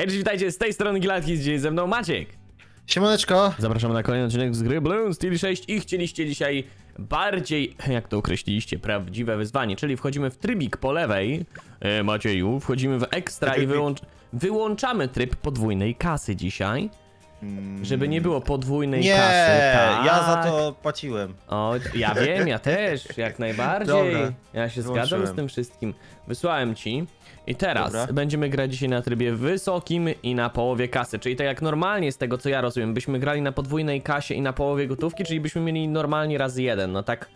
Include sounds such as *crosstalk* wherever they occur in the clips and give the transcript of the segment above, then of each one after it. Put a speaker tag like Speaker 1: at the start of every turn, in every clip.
Speaker 1: Hej, cześć, witajcie, z tej strony Gilatki, dzisiaj ze mną Maciek.
Speaker 2: Siemaneczko!
Speaker 1: Zapraszamy na kolejny odcinek z gry Bloons Steel 6 i chcieliście dzisiaj bardziej, *laughs* jak to określiliście, prawdziwe wyzwanie, czyli wchodzimy w trybik po lewej, e, Macieju, wchodzimy w ekstra i wyłącz, wyłączamy tryb podwójnej kasy dzisiaj, żeby nie było podwójnej
Speaker 2: Nie,
Speaker 1: kasy. Tak.
Speaker 2: ja za to płaciłem.
Speaker 1: O, ja wiem, ja też, jak *laughs* najbardziej.
Speaker 2: Dobra,
Speaker 1: ja się zgadzam z tym wszystkim. Wysłałem ci. I teraz
Speaker 2: Dobra.
Speaker 1: będziemy grać dzisiaj na trybie wysokim i na połowie kasy. Czyli tak jak normalnie z tego co ja rozumiem, byśmy grali na podwójnej kasie i na połowie gotówki, czyli byśmy mieli normalnie razy jeden. No tak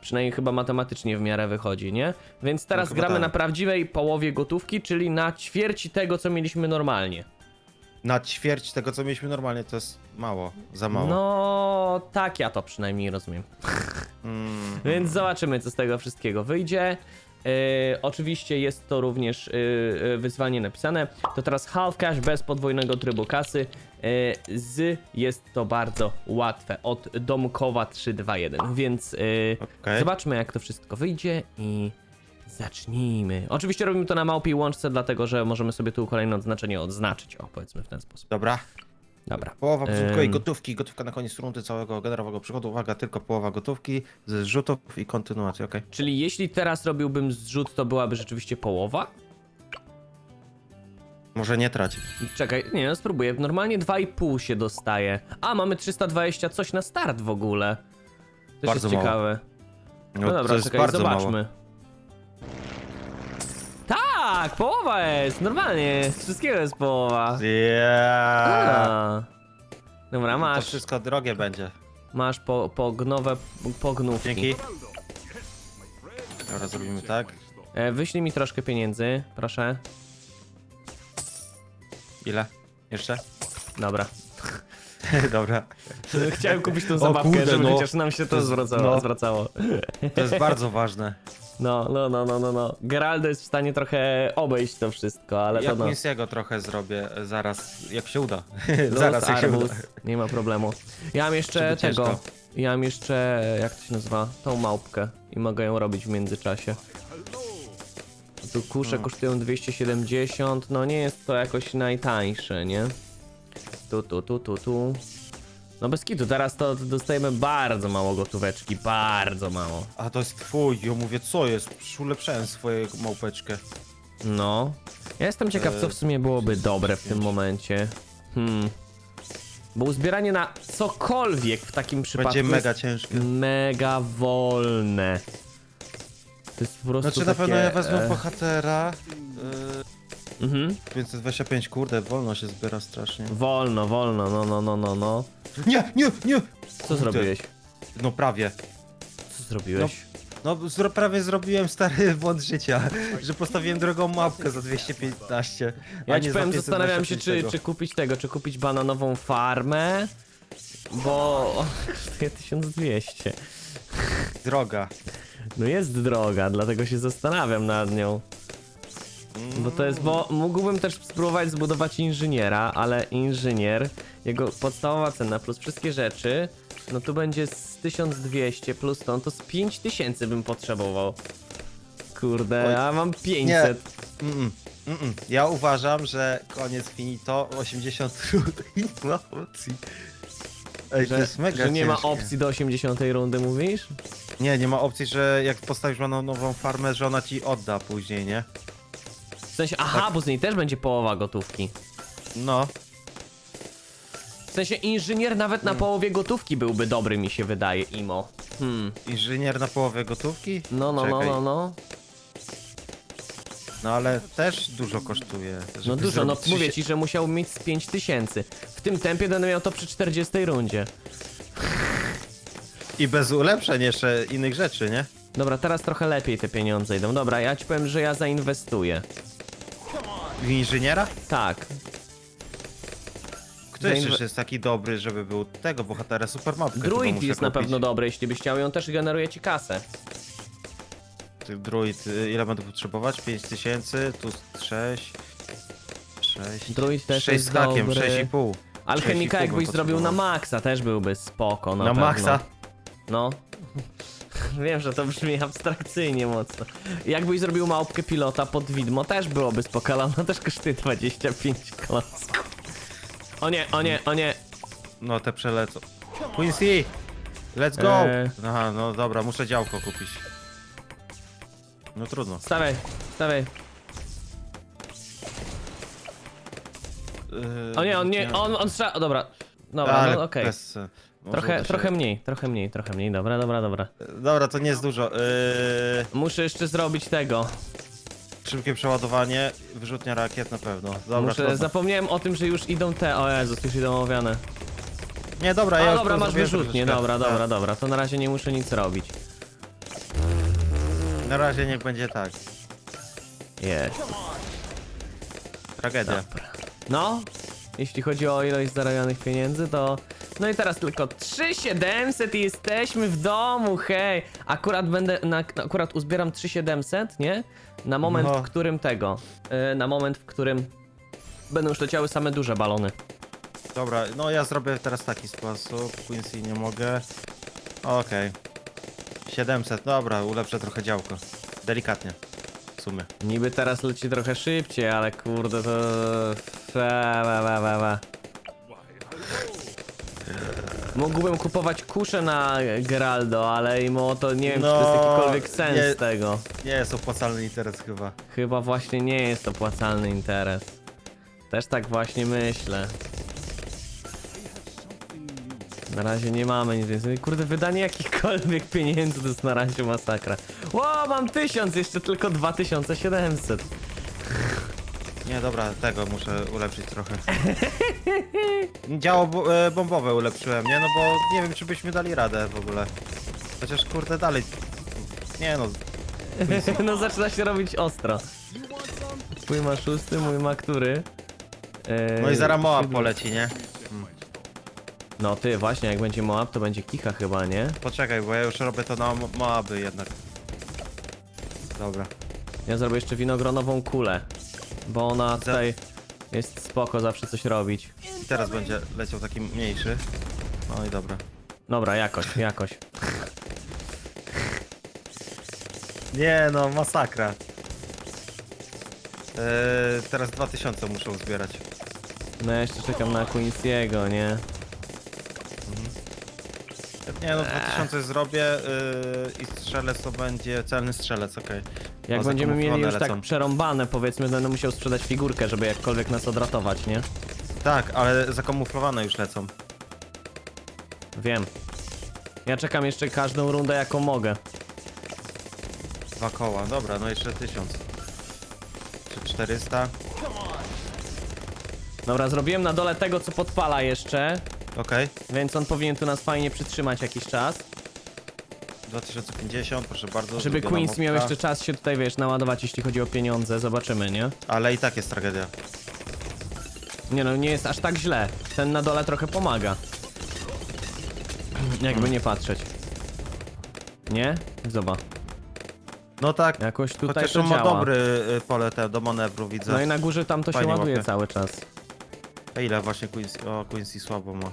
Speaker 1: przynajmniej chyba matematycznie w miarę wychodzi, nie? Więc teraz
Speaker 2: chyba
Speaker 1: gramy
Speaker 2: tak.
Speaker 1: na prawdziwej połowie gotówki, czyli na ćwierci tego co mieliśmy normalnie.
Speaker 2: Na ćwierć tego, co mieliśmy normalnie, to jest mało, za mało.
Speaker 1: No, tak ja to przynajmniej rozumiem.
Speaker 2: Mm, *laughs*
Speaker 1: Więc zobaczymy, co z tego wszystkiego wyjdzie. Yy, oczywiście jest to również yy, wyzwanie napisane. To teraz half cash bez podwójnego trybu kasy. Yy, z jest to bardzo łatwe. Od domkowa 321. Więc yy,
Speaker 2: Okej.
Speaker 1: zobaczmy, jak to wszystko wyjdzie i zacznijmy. Oczywiście robimy to na małpiej łączce, dlatego że możemy sobie tu kolejne odznaczenie odznaczyć. O, powiedzmy w ten sposób.
Speaker 2: Dobra.
Speaker 1: Dobra.
Speaker 2: Połowa początkowej gotówki, gotówka na koniec rundy całego generowego przychodu. Uwaga, tylko połowa gotówki ze zrzutów i kontynuacji, okej.
Speaker 1: Czyli jeśli teraz robiłbym zrzut, to byłaby rzeczywiście połowa?
Speaker 2: Może nie trać.
Speaker 1: Czekaj, nie no, spróbuję. Normalnie 2,5 się dostaje. A, mamy 320 coś na start w ogóle. To
Speaker 2: Bardzo
Speaker 1: jest
Speaker 2: mało.
Speaker 1: ciekawe.
Speaker 2: No,
Speaker 1: No, dobra,
Speaker 2: to jest
Speaker 1: czekaj,
Speaker 2: bardzo
Speaker 1: zobaczmy. Tak, połowa jest, normalnie. z Wszystkiego jest połowa.
Speaker 2: Yeah.
Speaker 1: A. Dobra,
Speaker 2: To
Speaker 1: masz,
Speaker 2: wszystko drogie będzie.
Speaker 1: masz po, pognowe pognówki.
Speaker 2: Dzięki. Dobra, zrobimy tak.
Speaker 1: E, wyślij mi troszkę pieniędzy, proszę.
Speaker 2: Ile? Jeszcze?
Speaker 1: Dobra. *laughs*
Speaker 2: Dobra.
Speaker 1: Chciałem kupić tą zabawkę,
Speaker 2: kurde,
Speaker 1: żeby
Speaker 2: no.
Speaker 1: chociaż nam się to
Speaker 2: To jest-
Speaker 1: zwracało.
Speaker 2: no.
Speaker 1: zwracało.
Speaker 2: To jest bardzo ważne.
Speaker 1: No, no, no, no, no, no. Geraldo jest w stanie trochę obejść to wszystko, ale
Speaker 2: Ja
Speaker 1: to no.
Speaker 2: Misjego trochę zrobię e, zaraz, jak się uda. *laughs*
Speaker 1: Los
Speaker 2: zaraz, jak się
Speaker 1: arbuz,
Speaker 2: uda.
Speaker 1: nie ma problemu. Ja mam jeszcze
Speaker 2: Żeby
Speaker 1: tego. Ja mam jeszcze, jak to się nazywa? Tą małpkę i mogę ją robić w międzyczasie. Tu kusze kosztują 270, no nie jest to jakoś najtańsze, nie? Tu, tu, tu, tu, tu. No bez kitu, teraz to dostajemy bardzo mało gotóweczki, bardzo mało.
Speaker 2: A to jest twój, ja mówię, co jest? Przecież ulepszałem swoją małpeczkę.
Speaker 1: No. Ja jestem ciekaw, co w sumie byłoby dobre w tym momencie. Hmm. Bo uzbieranie na cokolwiek w takim przypadku
Speaker 2: Będzie mega
Speaker 1: jest
Speaker 2: ciężkie.
Speaker 1: mega wolne. To jest po prostu
Speaker 2: Znaczy na pewno ja wezmę
Speaker 1: e,
Speaker 2: bohatera.
Speaker 1: Mhm.
Speaker 2: 525, kurde, wolno się zbiera strasznie.
Speaker 1: Wolno, wolno, no, no, no, no, no.
Speaker 2: Nie, nie, nie!
Speaker 1: Co zrobiłeś?
Speaker 2: No prawie.
Speaker 1: Co zrobiłeś?
Speaker 2: No zro, prawie zrobiłem stary *laughs* błąd życia, że postawiłem drogą mapkę za 215.
Speaker 1: ja ci powiem,
Speaker 2: za
Speaker 1: zastanawiam się,
Speaker 2: 525
Speaker 1: czy, czy kupić tego, czy kupić bananową farmę, bo on kosztuje 1200.
Speaker 2: Droga.
Speaker 1: No jest droga, dlatego się zastanawiam nad nią. Bo to jest, bo mógłbym też spróbować zbudować inżyniera, ale inżynier, jego podstawowa cena plus wszystkie rzeczy, no tu będzie z 1200 plus no to z 5000 bym potrzebował. Kurde,
Speaker 2: Oj,
Speaker 1: a mam 500.
Speaker 2: Mm, mm, mm. Ja uważam, że koniec finito 80 trud i nie ma opcji. Ej, to
Speaker 1: Że,
Speaker 2: jest mega
Speaker 1: że nie ma
Speaker 2: ciężkie.
Speaker 1: opcji do 80 rundy, mówisz?
Speaker 2: Nie, nie ma opcji, że jak postawisz na nową farmę, że ona ci odda później, nie?
Speaker 1: W sensie, aha,
Speaker 2: Tak.
Speaker 1: bo z niej też będzie połowa gotówki.
Speaker 2: No,
Speaker 1: W sensie, inżynier nawet
Speaker 2: Hmm.
Speaker 1: na połowie gotówki byłby dobry, mi się wydaje, Imo. Hmm.
Speaker 2: inżynier na połowę gotówki?
Speaker 1: No, no, no,
Speaker 2: Czekaj.
Speaker 1: no, no.
Speaker 2: No ale też dużo kosztuje.
Speaker 1: No
Speaker 2: żeby
Speaker 1: dużo, no
Speaker 2: zrobić
Speaker 1: mówię
Speaker 2: 30
Speaker 1: ci, że musiał mieć z 5000. W tym tempie będę miał to przy 40 rundzie.
Speaker 2: I bez ulepszeń jeszcze innych rzeczy, nie?
Speaker 1: Dobra, teraz trochę lepiej te pieniądze idą. Dobra, ja ci powiem, że ja zainwestuję.
Speaker 2: W inżyniera?
Speaker 1: Tak.
Speaker 2: Kto
Speaker 1: Zainwe-
Speaker 2: jeszcze jest taki dobry, żeby był tego bohatera supermapkę? chyba
Speaker 1: Druid jest na pewno dobry, jeśli byś chciał, i on też generuje ci kasę.
Speaker 2: Ty, Druid, y, ile będę potrzebować? 5000, tu 6. 6.
Speaker 1: Druid też
Speaker 2: 6
Speaker 1: jest
Speaker 2: z hakiem,
Speaker 1: dobry.
Speaker 2: 6,5.
Speaker 1: Alchemika
Speaker 2: 6,5
Speaker 1: jakbyś
Speaker 2: bym
Speaker 1: zrobił na
Speaker 2: potrzebował.
Speaker 1: maksa, też byłby spoko, na,
Speaker 2: Na
Speaker 1: pewno.
Speaker 2: maksa?
Speaker 1: No. Wiem, że to brzmi abstrakcyjnie mocno. Jakbyś zrobił małpkę pilota pod widmo, też byłoby spoko, ale ona też kosztuje 25 klocków. O nie, o nie, o nie.
Speaker 2: No te przelecą. Quincy! Let's go!
Speaker 1: Eee.
Speaker 2: Aha, no dobra, muszę działko kupić. No trudno.
Speaker 1: Stawaj, stawaj.
Speaker 2: Yy,
Speaker 1: O nie, on nie, on, on strzela, dobra. Dobra,
Speaker 2: Ale
Speaker 1: no okej.
Speaker 2: bez, e, może
Speaker 1: Trochę,
Speaker 2: uda się-
Speaker 1: trochę mniej, trochę mniej, trochę mniej, dobra, dobra, dobra.
Speaker 2: Dobra, to nie jest dużo. Yy,
Speaker 1: Muszę jeszcze zrobić tego.
Speaker 2: szybkie przeładowanie, wyrzutnia rakiet na pewno. Dobra,
Speaker 1: Muszę, zapomniałem o tym, że już idą te, o Jezus, już idą omawiane.
Speaker 2: Nie, dobra, ja
Speaker 1: A
Speaker 2: już
Speaker 1: dobra,
Speaker 2: to
Speaker 1: masz
Speaker 2: zrobiłem
Speaker 1: wyrzutnie,
Speaker 2: troszeczkę.
Speaker 1: dobra, dobra, dobra, to na razie nie muszę nic robić.
Speaker 2: Na razie niech będzie tak.
Speaker 1: Jest.
Speaker 2: Tragedia.
Speaker 1: No, jeśli chodzi o ilość zarobionych pieniędzy, to... No i teraz tylko 3700 i jesteśmy w domu, hej! Akurat będę, na, akurat uzbieram 3700, nie? Na moment,
Speaker 2: No.
Speaker 1: w którym tego, yy, na moment, w którym będą już leciały same duże balony.
Speaker 2: Dobra, no ja zrobię teraz w taki sposób. Quincy nie mogę. Okej. 700, dobra, ulepszę trochę działko. Delikatnie. W sumie.
Speaker 1: Niby teraz leci trochę szybciej, ale kurde to... We, we, we, we. Mógłbym kupować kusze na Geraldo, ale mimo to nie wiem, czy to jest
Speaker 2: No,
Speaker 1: jakikolwiek sens
Speaker 2: nie.
Speaker 1: tego.
Speaker 2: Nie jest opłacalny interes chyba.
Speaker 1: Chyba właśnie nie jest opłacalny interes. Też tak właśnie myślę. Na razie nie mamy nic więcej. Kurde, wydanie jakichkolwiek pieniędzy to jest na razie masakra. Ło, mam tysiąc, jeszcze tylko 2700.
Speaker 2: Nie, dobra, tego muszę ulepszyć trochę. *laughs* Działo bo- e, bombowe ulepszyłem, nie? No bo nie wiem, czy byśmy dali radę w ogóle. Chociaż kurde dalej. Nie no, *laughs*
Speaker 1: No zaczyna się robić ostro. Twój ma szósty, mój ma który? Eee,
Speaker 2: no i zaraz Moab
Speaker 1: siódmy.
Speaker 2: poleci, nie?
Speaker 1: No ty, właśnie, jak będzie Moab, to będzie Kicha chyba, nie?
Speaker 2: Poczekaj, bo ja już robię to na Mo- Moaby jednak. Dobra.
Speaker 1: Ja zrobię jeszcze winogronową kulę. Bo ona tutaj jest spoko zawsze coś robić.
Speaker 2: I teraz będzie leciał taki mniejszy. No i dobra.
Speaker 1: Dobra, jakoś, jakoś.
Speaker 2: Nie no, masakra. Eee, teraz 2000 muszę uzbierać.
Speaker 1: No ja jeszcze czekam na Quincy'ego, nie?
Speaker 2: Nie no, 2000 zrobię yy, i strzelec to będzie celny strzelec, okej.
Speaker 1: Jak
Speaker 2: No,
Speaker 1: będziemy mieli już tak
Speaker 2: lecą.
Speaker 1: przerąbane, powiedzmy, będę musiał sprzedać figurkę, żeby jakkolwiek nas odratować, nie?
Speaker 2: Tak, ale zakamuflowane już lecą.
Speaker 1: Wiem. Ja czekam jeszcze każdą rundę jaką mogę.
Speaker 2: Dwa koła, dobra, no jeszcze 1000. Czy 400?
Speaker 1: Dobra, zrobiłem na dole tego, co podpala jeszcze,
Speaker 2: Okej.
Speaker 1: więc on powinien tu nas fajnie przytrzymać jakiś czas.
Speaker 2: 2050, proszę bardzo.
Speaker 1: Żeby
Speaker 2: zrobiona
Speaker 1: Queens miał
Speaker 2: mopka.
Speaker 1: jeszcze czas się tutaj, wiesz, naładować, jeśli chodzi o pieniądze, zobaczymy, nie?
Speaker 2: Ale i tak jest tragedia.
Speaker 1: Nie no, nie jest aż tak źle. Ten na dole trochę pomaga. Jakby nie patrzeć. Nie? Zobacz.
Speaker 2: No tak,
Speaker 1: Jakoś tutaj
Speaker 2: chociaż
Speaker 1: to
Speaker 2: on ma
Speaker 1: działa.
Speaker 2: dobry y, pole te, do manewru, widzę.
Speaker 1: No i na górze tam to się
Speaker 2: Fajnie
Speaker 1: ładuje
Speaker 2: łapie.
Speaker 1: cały czas.
Speaker 2: A ile właśnie Quincy, o Quincy słabo ma.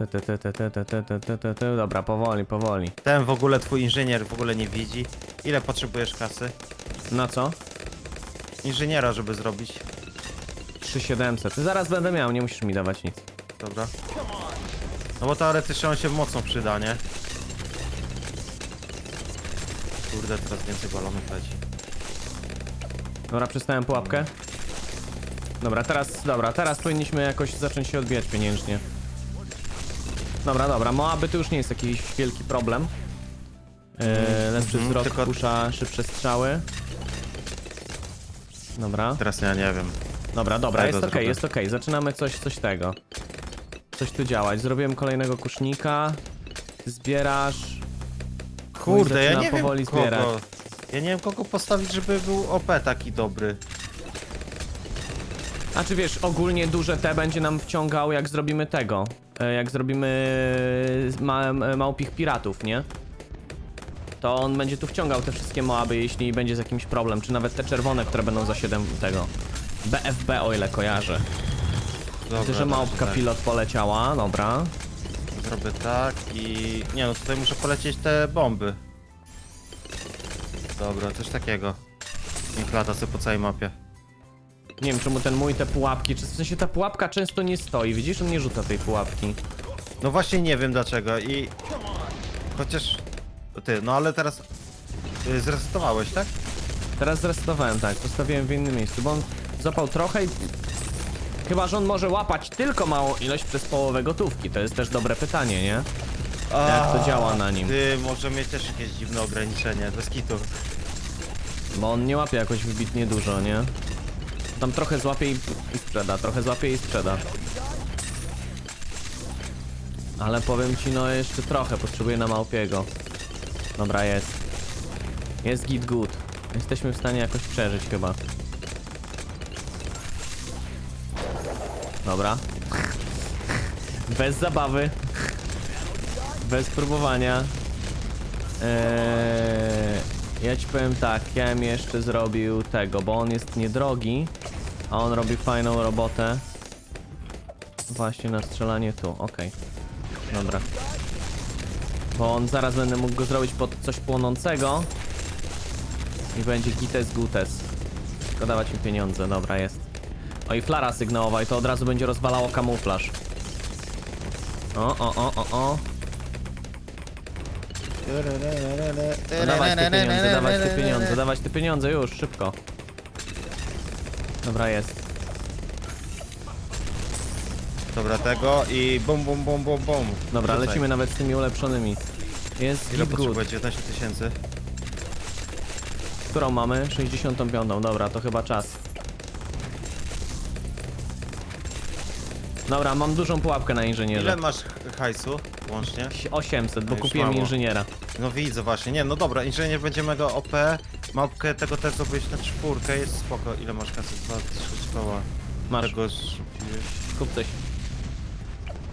Speaker 1: Te, te, te, te, te, te, te, te, te, te, te. Dobra, powoli, powoli.
Speaker 2: Ten w ogóle twój inżynier w ogóle nie widzi. Ile potrzebujesz kasy?
Speaker 1: Na co?
Speaker 2: Inżyniera, żeby zrobić.
Speaker 1: 3700. Zaraz będę miał, nie musisz mi dawać nic.
Speaker 2: Dobra. No bo teoretycznie on się mocno przyda, nie? Kurde, teraz więcej balonów leci.
Speaker 1: Dobra, przystałem pułapkę. Dobra, teraz, dobra, teraz powinniśmy jakoś zacząć się odbijać pieniężnie. Dobra, dobra, Moaby to już nie jest jakiś wielki problem. Eee, lepszy
Speaker 2: Mhm,
Speaker 1: wzrok,
Speaker 2: tylko-
Speaker 1: kusza, szybsze strzały. Dobra,
Speaker 2: Teraz ja nie wiem.
Speaker 1: dobra, dobra,
Speaker 2: Tego
Speaker 1: jest okej,
Speaker 2: zrobię.
Speaker 1: jest okej. Zaczynamy coś, coś tego. Coś tu działać. Zrobiłem kolejnego kusznika. Zbierasz.
Speaker 2: Kurde, ja
Speaker 1: zaczyna
Speaker 2: nie wiem
Speaker 1: powoli
Speaker 2: kogo.
Speaker 1: zbierać.
Speaker 2: Ja nie wiem kogo postawić, żeby był OP taki dobry.
Speaker 1: A czy wiesz, ogólnie duże T będzie nam wciągał jak zrobimy tego. e, Jak zrobimy ma, małpich piratów, nie? To on będzie tu wciągał te wszystkie Moaby, jeśli będzie z jakimś problem. Czy nawet te czerwone, które będą za 7 tego. BFB, o ile kojarzę.
Speaker 2: Dobra,
Speaker 1: Widzę, że małpka
Speaker 2: tak.
Speaker 1: pilot poleciała, dobra.
Speaker 2: Zrobię tak i... Nie no, tutaj muszę polecieć te bomby. Dobra, coś takiego. Niech lata sobie po całej mapie.
Speaker 1: Nie wiem czemu ten mój te pułapki, czy w sensie ta pułapka często nie stoi, widzisz? On nie rzuca tej pułapki.
Speaker 2: No właśnie nie wiem dlaczego i... Chociaż... Ty, no ale teraz... y, Zresetowałeś, tak?
Speaker 1: Teraz zresetowałem, tak, postawiłem w innym miejscu, bo on zapał trochę i... Chyba, że on może łapać tylko małą ilość przez połowę gotówki, to jest też dobre pytanie, nie? Jak to działa na nim?
Speaker 2: Ty, może mieć też jakieś dziwne ograniczenie, bez kitu.
Speaker 1: Bo on nie łapie jakoś wybitnie dużo, nie? Tam trochę złapie i, sprzeda, trochę złapie i sprzeda. Ale powiem ci, no jeszcze trochę, potrzebuję na Małpiego. Dobra, jest. Jest git good. Jesteśmy w stanie jakoś przeżyć chyba. Dobra. Bez zabawy. Bez próbowania. Eee, ja ci powiem tak, ja bym jeszcze zrobił tego, bo on jest niedrogi, a on robi fajną robotę. Właśnie na strzelanie tu, okej. Dobra. Bo on zaraz będę mógł go zrobić pod coś płonącego. I będzie gites gutes. Tylko dawać mi pieniądze, dobra jest. O i flara sygnałowa i to od razu będzie rozwalało kamuflaż. O, o, o, o, o. No dawać te pieniądze, dawać te pieniądze, dawać te pieniądze już, szybko. Dobra, jest.
Speaker 2: Dobra, tego i bum bum bum bum bum.
Speaker 1: Dobra,
Speaker 2: Rzucaj.
Speaker 1: lecimy nawet z tymi ulepszonymi. Jest
Speaker 2: Ile
Speaker 1: git good.
Speaker 2: potrzebuje? 19 tysięcy.
Speaker 1: Którą mamy? 65. Dobra, to chyba czas. Dobra, mam dużą pułapkę na
Speaker 2: Ile
Speaker 1: inżynierze.
Speaker 2: masz hajsu łącznie?
Speaker 1: 800, bo
Speaker 2: Już
Speaker 1: kupiłem
Speaker 2: mało.
Speaker 1: inżyniera.
Speaker 2: No widzę właśnie, nie no dobra, inżynier będzie mega OP, małpkę tego też zrobić na czwórkę, jest spoko. Ile masz kasy? 2, 3 koła.
Speaker 1: Masz,
Speaker 2: zrzuciłeś.
Speaker 1: kup coś.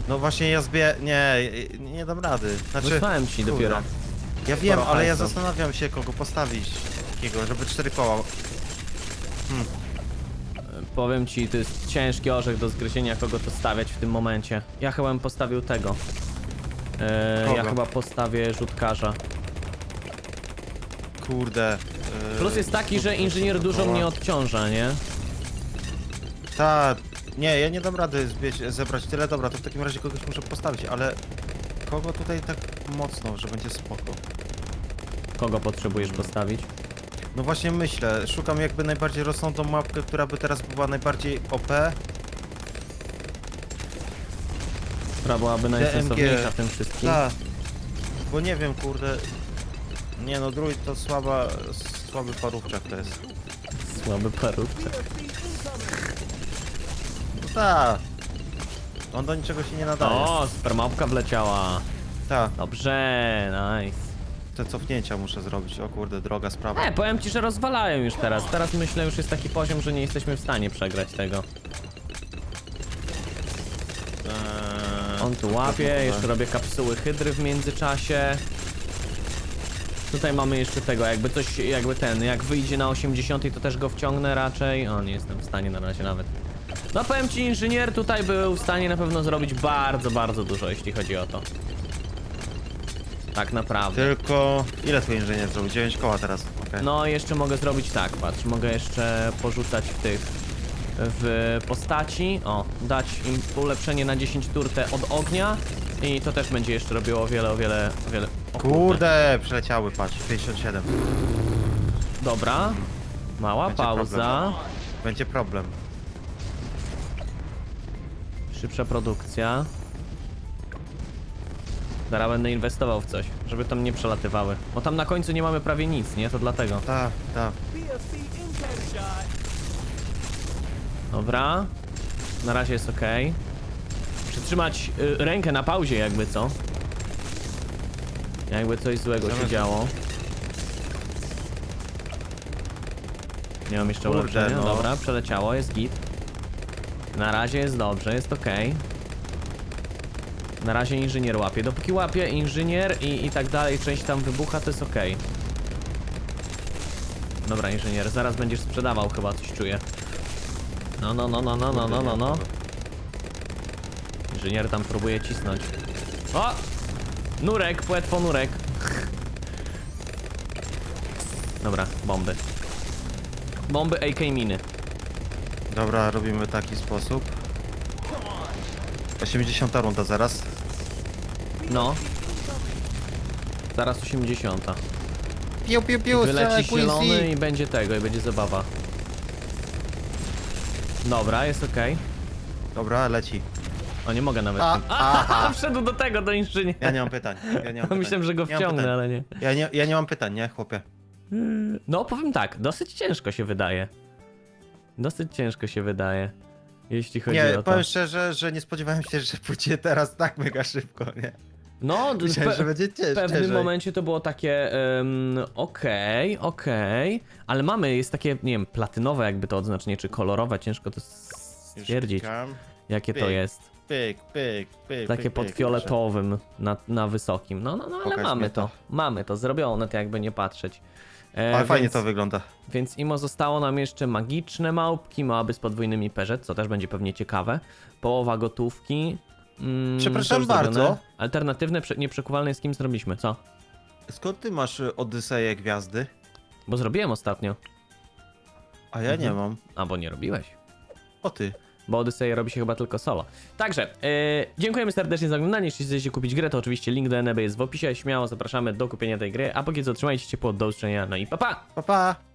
Speaker 2: No właśnie ja zbie... nie, nie dam rady. Znaczy,
Speaker 1: Wysłałem ci
Speaker 2: kurde.
Speaker 1: dopiero.
Speaker 2: Ja wiem,
Speaker 1: Sporo
Speaker 2: ale ja
Speaker 1: hajsu.
Speaker 2: zastanawiam się kogo postawić takiego, żeby cztery koła.
Speaker 1: Powiem ci, to jest ciężki orzech do zgryzienia, kogo to stawiać w tym momencie. Ja chyba bym postawił tego. Eee, ja
Speaker 2: Kogo?
Speaker 1: chyba postawię rzutkarza.
Speaker 2: Kurde. yy,
Speaker 1: Plus jest taki, że inżynier dużo mnie odciąża, nie?
Speaker 2: Tak, nie, ja nie dam rady zebrać tyle, dobra, to w takim razie kogoś muszę postawić, ale kogo tutaj tak mocno, że będzie spoko?
Speaker 1: Kogo potrzebujesz postawić?
Speaker 2: No właśnie myślę, szukam jakby najbardziej rozsądną mapkę, która by teraz była najbardziej OP.
Speaker 1: Która byłaby najsensowniejsza w tym wszystkim.
Speaker 2: Tak, bo nie wiem, kurde, nie no, druid to słaba, słaby parówczak to jest.
Speaker 1: Słaby parówce.
Speaker 2: No tak, on do niczego się nie nadaje.
Speaker 1: O, supermałpka wleciała.
Speaker 2: Tak,
Speaker 1: Dobrze, nice.
Speaker 2: te cofnięcia muszę zrobić, o kurde, droga sprawa.
Speaker 1: E, powiem ci, że rozwalają już teraz. Teraz myślę, już jest taki poziom, że nie jesteśmy w stanie przegrać tego.
Speaker 2: Eee,
Speaker 1: On tu łapie, jeszcze robię kapsuły hydry w międzyczasie. Tutaj mamy jeszcze tego, jakby coś, jakby ten, jak wyjdzie na 80 to też go wciągnę raczej. O, nie jestem w stanie na razie nawet. No powiem ci, inżynier tutaj był w stanie na pewno zrobić bardzo, bardzo dużo, jeśli chodzi o to. Tak naprawdę.
Speaker 2: Tylko, ile twój inżynier zrobił? 9 koła teraz, okej.
Speaker 1: No jeszcze mogę zrobić tak, patrz, mogę jeszcze porzucać w tych w postaci, o, dać im ulepszenie na 10 turtę od ognia i to też będzie jeszcze robiło o wiele, o wiele, o wiele.
Speaker 2: Kurde, przeleciały, patrz, 57.
Speaker 1: Dobra, mała
Speaker 2: Będzie
Speaker 1: pauza,
Speaker 2: Będzie problem.
Speaker 1: szybsza produkcja. Teraz będę inwestował w coś, żeby tam nie przelatywały. Bo tam na końcu nie mamy prawie nic, nie? To dlatego.
Speaker 2: Tak, tak.
Speaker 1: Dobra. Na razie jest ok. Przytrzymać y, rękę na pauzie, jakby co. Jakby coś złego się
Speaker 2: Zamiast-
Speaker 1: działo. Nie mam jeszcze
Speaker 2: Kurde,
Speaker 1: ulepszenia.
Speaker 2: no.
Speaker 1: Dobra, przeleciało, jest git. Na razie jest dobrze, jest ok. Na razie inżynier łapie. Dopóki łapie inżynier i, i tak dalej, część tam wybucha, to jest ok. Dobra, inżynier, zaraz będziesz sprzedawał chyba, coś czuję. No, no, no, no, no, no, no, no, no. Inżynier tam próbuje cisnąć. O! Nurek, płetwo nurek. Dobra, bomby. Bomby AK miny.
Speaker 2: Dobra, robimy w taki sposób. 80 runda zaraz.
Speaker 1: No. Zaraz 80.
Speaker 2: Piu, piu, piu,
Speaker 1: Wyleci
Speaker 2: strzelaj,
Speaker 1: zielony
Speaker 2: Quincy.
Speaker 1: i będzie tego, i będzie zabawa. Dobra, jest okej.
Speaker 2: Dobra, leci.
Speaker 1: O, nie mogę nawet.
Speaker 2: A, aha. *laughs*
Speaker 1: wszedł do tego, do inżyniera.
Speaker 2: Ja nie mam pytań. Ja nie mam *laughs* pytań.
Speaker 1: Myślałem, że go
Speaker 2: Nie mam
Speaker 1: wciągnę,
Speaker 2: pytań.
Speaker 1: ale nie.
Speaker 2: Ja nie, ja nie mam pytań, nie, chłopie.
Speaker 1: No, powiem tak, dosyć ciężko się wydaje. Dosyć ciężko się wydaje. Jeśli chodzi
Speaker 2: Nie,
Speaker 1: o to.
Speaker 2: powiem szczerze, że nie spodziewałem się, że pójdzie teraz tak mega szybko, nie?
Speaker 1: No, d-
Speaker 2: Myślałem,
Speaker 1: pe-
Speaker 2: że będzie ciężko.
Speaker 1: w pewnym momencie to było takie um, okej, okej, ale mamy, jest takie, nie wiem, platynowe jakby to odznaczenie, czy kolorowe, ciężko to stwierdzić, jakie to
Speaker 2: Pyk,
Speaker 1: jest.
Speaker 2: Pyk, pyk, pyk.
Speaker 1: Takie
Speaker 2: pyk,
Speaker 1: pod
Speaker 2: pyk,
Speaker 1: fioletowym, na, na wysokim. No, no, no ale
Speaker 2: Pokaż
Speaker 1: mamy to.
Speaker 2: to.
Speaker 1: Mamy to, zrobione to jakby nie patrzeć. E,
Speaker 2: Ale fajnie
Speaker 1: więc,
Speaker 2: to wygląda.
Speaker 1: Więc imo zostało nam jeszcze magiczne małpki, małby z podwójnymi perzet, co też będzie pewnie ciekawe. Połowa gotówki. Mm,
Speaker 2: Przepraszam
Speaker 1: to już zrobione.
Speaker 2: bardzo.
Speaker 1: Alternatywne, prze- nieprzekuwalne z kim zrobiliśmy, co?
Speaker 2: Skąd ty masz y, Odyseję Gwiazdy?
Speaker 1: Bo zrobiłem ostatnio.
Speaker 2: A ja nie
Speaker 1: Mhm.
Speaker 2: mam.
Speaker 1: A, bo nie robiłeś.
Speaker 2: O ty.
Speaker 1: Bo Odyseja robi się chyba tylko solo. Także, yy, dziękujemy serdecznie za oglądanie. Jeśli chcecie kupić grę, to oczywiście link do NB jest w opisie. Śmiało zapraszamy do kupienia tej gry. A póki co trzymajcie się ciepło, do usłyszenia. No i pa pa!
Speaker 2: Pa, pa.